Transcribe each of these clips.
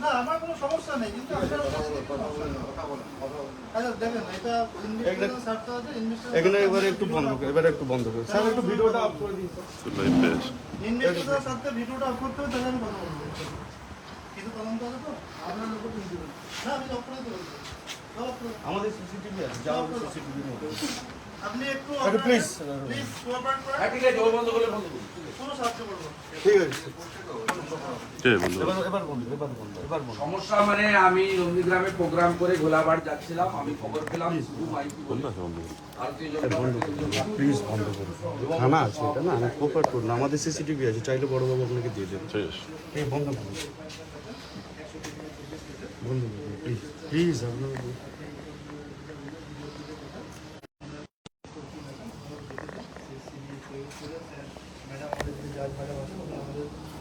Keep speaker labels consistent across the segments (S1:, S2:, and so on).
S1: না আমার কোনো সমস্যা নেই কিন্তু আচ্ছা
S2: এখানে এবারে একটু বন্ধ করে এবারে একটু বন্ধ করে। স্যার একটু ভিডিওটা অফ করে দিন
S1: ভিডিওটা অফ করতে হবে তাহলে আমি কথা বলব। কিন্তু তদন্ত হবে তো? আপনার লোক না আমি করে।
S2: আমাদের সিসিটিভি আছে যাও সিসিটিভি
S1: আপনি একটু
S2: আচ্ছা,
S1: প্লিজ কোঅপারেট করেন।
S3: হ্যাঁ ঠিক আছে ও বন্ধ করলে বন্ধ করুন
S1: কোনো সাহায্য করব
S2: ঠিক আছে এবার এবার বন্ধ এবার বন্ধ এবার বন্ধ
S3: সমস্যা মানে আমি নন্দীগ্রামে প্রোগ্রাম করে গোলাবাড় যাচ্ছিলাম আমি খবর পেলাম
S2: প্লিজ বন্ধ করুন থানা আছে এটা না? আমি কোপার করুন আমাদের সিসিটিভি আছে চাইলে বড়বাবু আপনাকে দিয়ে দেবেন এই বন্ধ করুন বন্ধ করুন প্লিজ প্লিজ আপনার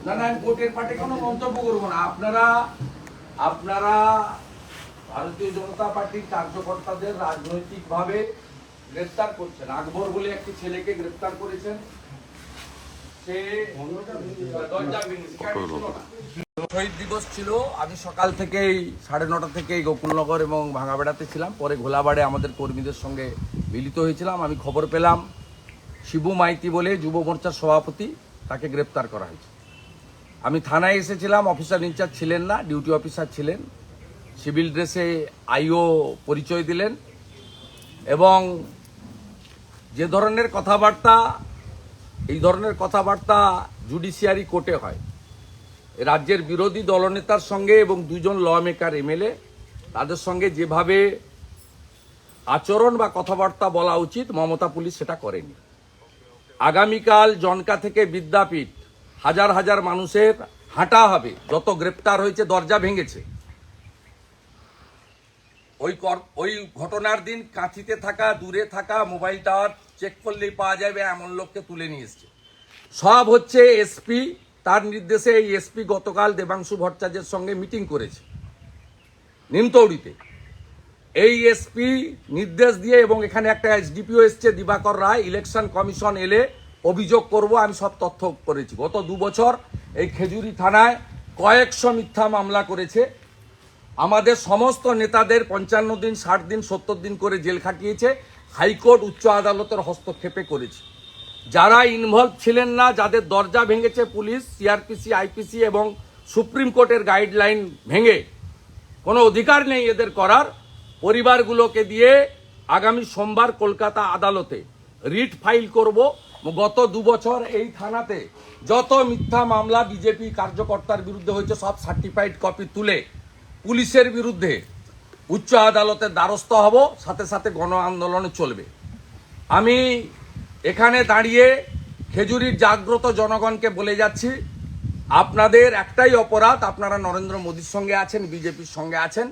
S3: না না, আমি কোর্টের পার্টি কোনো মন্তব্য করব না। আপনারা আপনারা ভারতীয় জনতা পার্টির কার্যকর্তাদের রাজনৈতিকভাবে গ্রেফতার করছেন। আকবর বলে একটি ছেলেকে গ্রেফতার করেছেন। সে দরজা? শহীদ দিবস ছিল। আমি সকাল থেকেই সাড়ে নটা থেকেই গোকুলনগর এবং ভাঙাবেড়াতে ছিলাম। পরে ঘোলাবাড়ে আমাদের কর্মীদের সঙ্গে মিলিত হয়েছিলাম। আমি খবর পেলাম, শিবু মাইতি বলে যুব মোর্চার সভাপতি তাকে গ্রেপ্তার করা হয়েছে। আমি থানায় এসেছিলাম অফিসার ইনচার্জ ছিলেন না ডিউটি অফিসার ছিলেন। সিভিল ড্রেসে আইও পরিচয় দিলেন এবং যে ধরনের কথাবার্তা, এই ধরনের কথাবার্তা জুডিশিয়ারি কোর্টে হয়। রাজ্যের বিরোধী দলনেতার সঙ্গে এবং দুজন ল মেকার এমএলএ তাদের সঙ্গে যেভাবে আচরণ বা কথাবার্তা বলা উচিত, মমতা পুলিশ সেটা করেনি। আগামীকাল জনকা থেকে বিদ্যাপীঠ হাজার হাজার মানুষের হাঁটা হবে। যত গ্রেপ্তার হয়েছে, দরজা ভেঙেছে। ওই ওই ঘটনার দিন কাঁথিতে থাকা, দূরে থাকা মোবাইল টাওয়ার চেক করলেই পাওয়া যাবে, এমন লোককে তুলে নিয়ে এসছে। সব হচ্ছে এসপি, তার নির্দেশে এই এসপি গতকাল দেবাংশু ভট্টাচার্যের সঙ্গে মিটিং করেছে, নিমতৌড়িতে। এই এসপি নির্দেশ দিয়ে এবং এখানে একটা এসডিপিও এসছে, দিবাকর রায়, ইলেকশন কমিশন এলে অভিযোগ করব, আমি সব তথ্য করেছি। গত দু বছর এই খেজুরি থানায় কয়েকশো মিথ্যা মামলা করেছে। আমাদের সমস্ত নেতাদের পঞ্চান্ন দিন, ষাট দিন, সত্তর দিন করে জেল খাটিয়েছে, হাইকোর্ট উচ্চ আদালতের হস্তক্ষেপে করেছে। যারা ইনভলভ ছিলেন না, যাদের দরজা ভেঙেছে পুলিশ সিআরপিসি আইপিসি এবং সুপ্রিম কোর্টের গাইডলাইন ভেঙে, কোনো অধিকার নেই এদের করার। পরিবারগুলোকে দিয়ে আগামী সোমবার কলকাতা আদালতে রিট ফাইল করব। গত দু বছর এই থানাতে যত মিথ্যা মামলা বিজেপি কার্যকর্তার বিরুদ্ধে হয়েছে, সব সার্টিফাইড কপি তুলে পুলিশের বিরুদ্ধে উচ্চ আদালতের দ্বারস্থ হব, সাথে সাথে গণ আন্দোলনে চলবে। আমি এখানে দাঁড়িয়ে খেজুরির জাগ্রত জনগণকে বলে যাচ্ছি, আপনাদের একটাই অপরাধ, আপনারা নরেন্দ্র মোদীর সঙ্গে আছেন, বিজেপির সঙ্গে আছেন,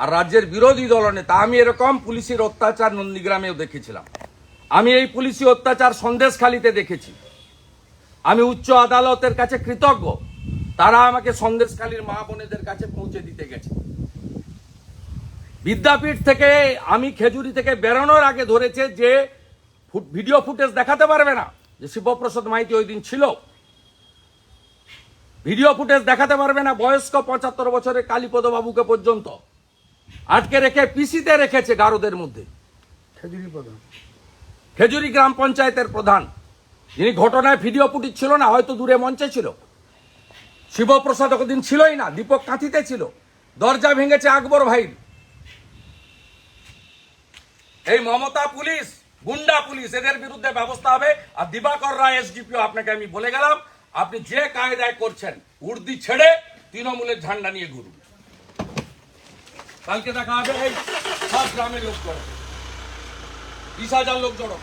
S3: আর রাজ্যের বিরোধী দলনেতা আমি এরকম পুলিশের অত্যাচার নন্দীগ্রামেও দেখেছিলাম। আমি এই পুলিশি অত্যাচার সন্দেশখালিতে দেখেছি। আমি উচ্চ আদালতের কাছে কৃতজ্ঞ। তারা আমাকে সন্দেশখালীর মা বোনেদের কাছে পৌঁছে দিতে গেছে। বিদ্যাপীঠ থেকে আমি খেজুরি থেকে বেরোনোর আগে ধরেছে যে ভিডিও ফুটেজ দেখাতে পারবে না, যে শিবপ্রসাদ মাইতি ওই দিন ছিল। ভিডিও ফুটেজ দেখাতে পারবে না বয়স্ক পঁচাত্তর বছরের কালীপদ বাবুকে পর্যন্ত। আটকে রেখে পিসিতে রেখেছে গারদের মধ্যে।
S2: খেজুরি প্রধান
S3: খেজুরি গ্রাম পঞ্চায়েতের প্রধান। যিনি ঘটনায় ভিডিও ফুটেজ ছিল না, হয়তো দূরে মঞ্চে ছিল। শিবপ্রসাদ ওদিন ছিলই না, দীপক কাঁথিতে ছিল। দরজা ভেঙেছে আকবর ভাই এই মমতা পুলিশ, গুন্ডা পুলিশ, এদের বিরুদ্ধে ব্যবস্থা হবে। আর দিবাকর রায়, এসডিপিও, আপনাকে আমি বলে গেলাম, আপনি যে কায়দায় করছেন, উর্দি ছেড়ে তৃণমূলের ঝান্ডা নিয়ে ঘুরুন। কালকে দেখা হবে এই সব গ্রামের লোক জড়ো বিশ হাজার লোক জড়ো।